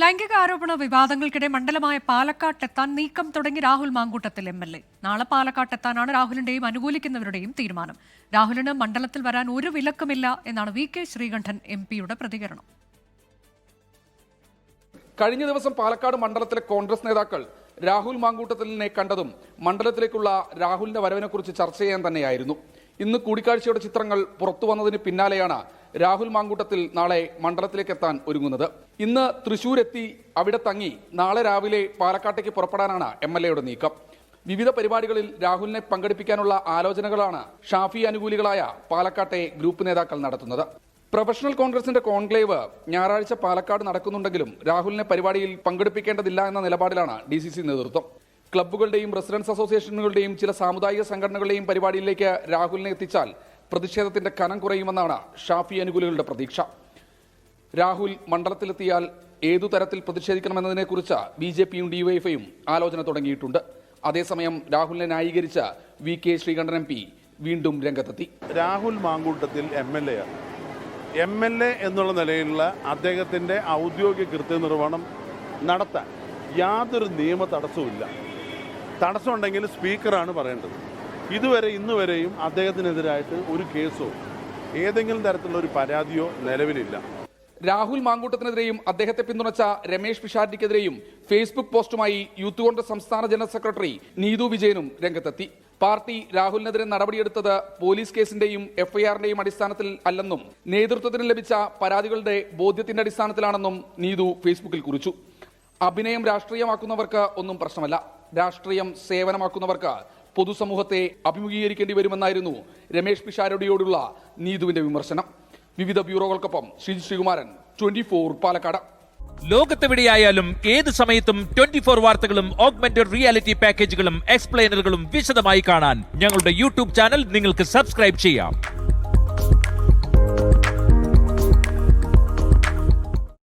ലൈംഗിക ആരോപണ വിവാദങ്ങൾക്കിടെ മണ്ഡലമായ പാലക്കാട്ടെത്താൻ നീക്കം തുടങ്ങി Rahul Mamkootathil M L A. നാളെ പാലക്കാട്ടെത്താനാണ് രാഹുലിന്റെയും അനുകൂലിക്കുന്നവരുടെയും തീരുമാനം. രാഹുലിന് മണ്ഡലത്തിൽ വരാൻ ഒരു വിലക്കുമില്ല എന്നാണ് വി കെ ശ്രീകണ്ഠൻ എം പിയുടെ പ്രതികരണം. കഴിഞ്ഞ ദിവസം പാലക്കാട് മണ്ഡലത്തിലെ കോൺഗ്രസ് നേതാക്കൾ രാഹുൽ മാങ്കൂട്ടത്തിലിനെ കണ്ടതും മണ്ഡലത്തിലേക്കുള്ള രാഹുലിന്റെ വരവിനെക്കുറിച്ച് ചർച്ച ചെയ്യാൻ തന്നെയായിരുന്നു. ഇന്ന് കൂടിക്കാഴ്ചയുടെ ചിത്രങ്ങൾ പുറത്തു വന്നതിന് പിന്നാലെയാണ് രാഹുൽ മാങ്കൂട്ടത്തിൽ നാളെ മണ്ഡലത്തിലേക്ക് എത്താൻ ഒരുങ്ങുന്നത്. ഇന്ന് തൃശൂരെത്തി അവിടെ തങ്ങി നാളെ രാവിലെ പാലക്കാട്ടേക്ക് പുറപ്പെടാനാണ് എം എൽ എയുടെ നീക്കം. വിവിധ പരിപാടികളിൽ രാഹുലിനെ പങ്കെടുപ്പിക്കാനുള്ള ആലോചനകളാണ് ഷാഫി അനുകൂലികളായ പാലക്കാട്ടെ ഗ്രൂപ്പ് നേതാക്കൾ നടത്തുന്നത്. പ്രൊഫഷണൽ കോൺഗ്രസിന്റെ കോൺക്ലേവ് ഞായറാഴ്ച പാലക്കാട് നടക്കുന്നുണ്ടെങ്കിലും രാഹുലിനെ പരിപാടിയിൽ പങ്കെടുപ്പിക്കേണ്ടതില്ല എന്ന നിലപാടിലാണ് ഡി നേതൃത്വം. ക്ലബ്ബുകളുടെയും റെസിഡൻസ് അസോസിയേഷനുകളുടെയും ചില സാമുദായിക സംഘടനകളുടെയും പരിപാടിയിലേക്ക് രാഹുലിനെ എത്തിച്ചാൽ പ്രതിഷേധത്തിന്റെ കനം കുറയുമെന്നാണ് ഷാഫി അനുകൂലികളുടെ പ്രതീക്ഷ. രാഹുൽ മണ്ഡലത്തിലെത്തിയാൽ ഏതു തരത്തിൽ പ്രതിഷേധിക്കണമെന്നതിനെക്കുറിച്ച് ബി ജെ പിയും ഡിവൈഎഫ്ഐയും ആലോചന തുടങ്ങിയിട്ടുണ്ട്. അതേസമയം രാഹുലിനെ ന്യായീകരിച്ച V K Sreekandan M P വീണ്ടും രംഗത്തെത്തി. Rahul Mamkootathil M L A ആണ്. എം എൽ എ എന്നുള്ള നിലയിലുള്ള അദ്ദേഹത്തിന്റെ ഔദ്യോഗിക കൃത്യനിർവഹണം നടത്താൻ യാതൊരു നിയമ തടസ്സവുമില്ല. തടസ്സമുണ്ടെങ്കിൽ സ്പീക്കറാണ് പറയേണ്ടത്. ഇതുവരെ ഇന്ന് വരെയും അദ്ദേഹത്തിനെതിരായിട്ട് ഒരു കേസോ ഏതെങ്കിലും തരത്തിലുള്ള ഒരു പരാതിയോ നിലവിലില്ല. രാഹുൽ മാങ്കൂട്ടത്തിനെതിരെയും അദ്ദേഹത്തെ പിന്തുണച്ച രമേശ് പിഷാരിക്കെതിരെയും ഫേസ്ബുക്ക് പോസ്റ്റുമായി യൂത്ത് കോൺഗ്രസ് സംസ്ഥാന ജനറൽ സെക്രട്ടറി നീതു വിജയനും രംഗത്തെത്തി. പാർട്ടി രാഹുലിനെതിരെ നടപടിയെടുത്തത് പോലീസ് കേസിന്റെയും എഫ്ഐആറിന്റെയും അടിസ്ഥാനത്തിൽ അല്ലെന്നും നേതൃത്വത്തിന് ലഭിച്ച പരാതികളുടെ ബോധ്യത്തിന്റെ അടിസ്ഥാനത്തിലാണെന്നും നീതു ഫേസ്ബുക്കിൽ കുറിച്ചു. അഭിനയം രാഷ്ട്രീയമാക്കുന്നവർക്ക് ഒന്നും പ്രശ്നമല്ല. രാഷ്ട്രീയം സേവനമാക്കുന്നവർക്ക് പൊതുസമൂഹത്തെ അഭിമുഖീകരിക്കേണ്ടി വരുമെന്നായിരുന്നു രമേഷ് പിഷാരടിയോടുള്ള നീതുവിന്റെ വിമർശനം. വിവിധ ബ്യൂറോകൾക്കൊപ്പം ശ്രീജി ശ്രീകുമാരൻ ട്വന്റി ഫോർ പാലക്കാട്. ലോകത്തെവിടെയായാലും ഏത് സമയത്തും ട്വന്റി ഫോർ വാർത്തകളും ഓഗ്മെന്റഡ് റിയാലിറ്റി പാക്കേജുകളും എക്സ്പ്ലെയിനറുകളും വിശദമായി കാണാൻ ഞങ്ങളുടെ യൂട്യൂബ് ചാനൽ നിങ്ങൾക്ക് സബ്സ്ക്രൈബ് ചെയ്യാം.